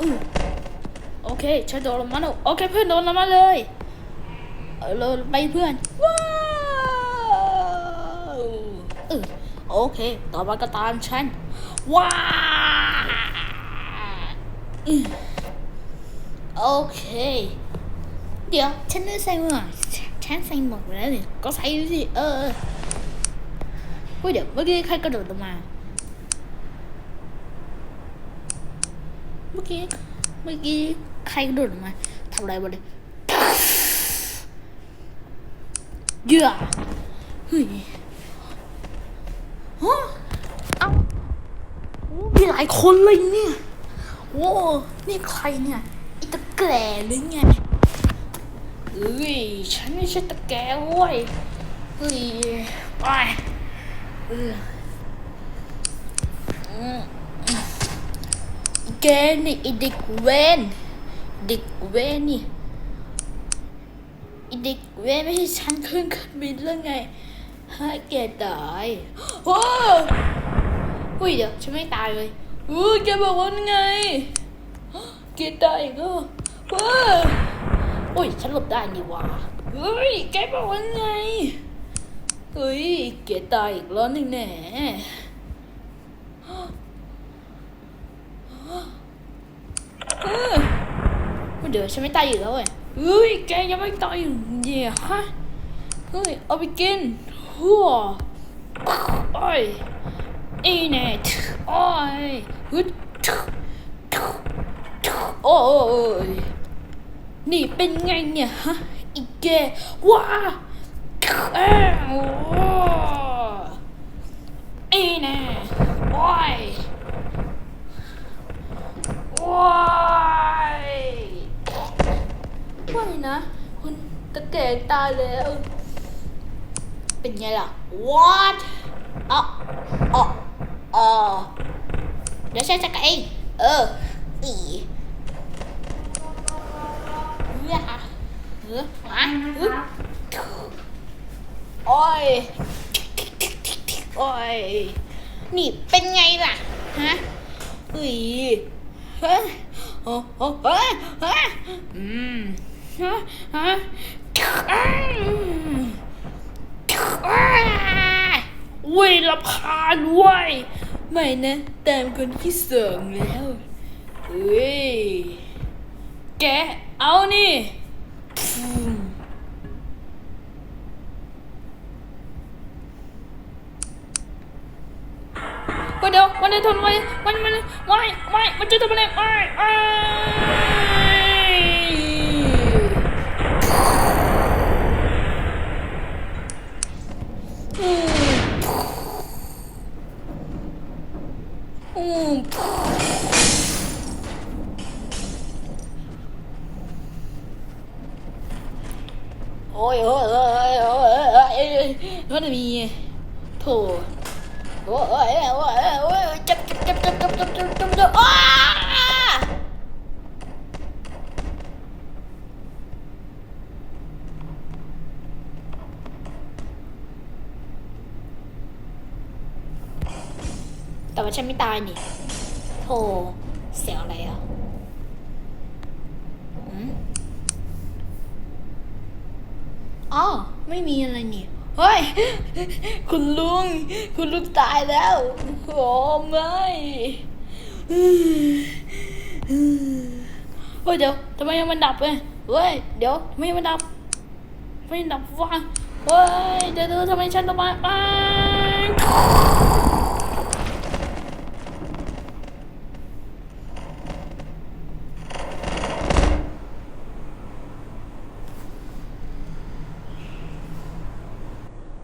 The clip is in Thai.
อือโอเคฉันโดดลงมาแล้วโอเคเพื่อนโดดลงมาเลยเออเราไปเพื่อนว้าวเออโอเค ต่อมาก็ตามฉันว้าวโอเค เดี๋ยวฉันไม่ได้ใส่หมวกฉันใส่หมวกแล้วนี่ก็ใส่ดูสิเออเออเฮ้ยเดี๋ยวเมื่อกี้ใครกระโดดลงมา เมื่อกี้ เมื่อกี้ใครโดดมาทำอะไรวะเนี่ยเยื่อเฮ้ยฮะเอ้าโอ้มีหลายคนเลยเนี่ยโอ้นี่ใครเนี่ยอีตะแก่หรือไงเฮ้ย ฉันไม่ใช่ตะแก่เว้ยเฮ้ยไปเอออืม แกนี่ไอเด็กเวนเด็กเวนนี่ไอเด็กเวนไม่ให้ฉันขึ้นเครื่องบินเรื่องไงให้แกตายโอ้เฮ้ยเดี๋ยวฉันไม่ตายเลยเฮ้แกบอกว่าไงแกตายอีก็เฮ้โอ้ยฉันหลบได้นี่ว่าเฮ้ยแกบอกว่าไงเฮ้ยแกตายอีกแล้วนี่แน่ เฮ้ยเดี๋ยวฉันไม่ตายอยู่แล้วเว้ยเฮ้ยแกยังไม่ตายอยู่เนี่ยฮะเฮ้ยเอาไปกินหัวโอ้ยอีเน็ตโอ้ยฮึดโอ้ยนี่เป็นไงเนี่ยฮะอีแกว้าเอ้าวไอ้แน่โอ้ยโอ้ย ไม่นะคุณตะแก่ตายแล้ว เป็นไงล่ะ what อ๋ออ๋ออ๋อเดี๋ยวฉันจัดกรเองเอออีเฮ้ยอะเฮ้ยอะเฮ้ยโอ้ยโอ้ยนี่เป็นไงล่ะ ฮะอุ้ยเฮ้ยโอ้โหเฮ้ยเฮ้ยอืม ฮะฮะเว้ยรับคาญเว้ยไม่นะแตามคนที่เสองแล้วเฮ้ย แก เอานี่ฟูมเดี๋ยวมันจะทำอะไรมันมันไม่ไม่มันจะทำอะไรไม่ไม่อืมอืม โอ้ยโอ้ยโอ้ยโอ้ยโอ้ยมันมีโถโอ้ยโอ้ยโอ้ยโอ้ยจับจับจับจับจับจับจับจับจับอ้า แต่ว่าฉันไม่ตายนี่โถเสียงอะไรอะอ๋อไม่มีอะไรนี่เฮ้ย คุณลุง คุณลุงตายแล้วโอ้ไม่เฮ้ยเดี๋ยวทำไมยังมันดับเว้ยเฮ้ยเดี๋ยวทำไมยังมันดับทำไมมันดับวะเฮ้ยเดี๋ยวเดี๋ยวทำไมฉันต้องมาอ้า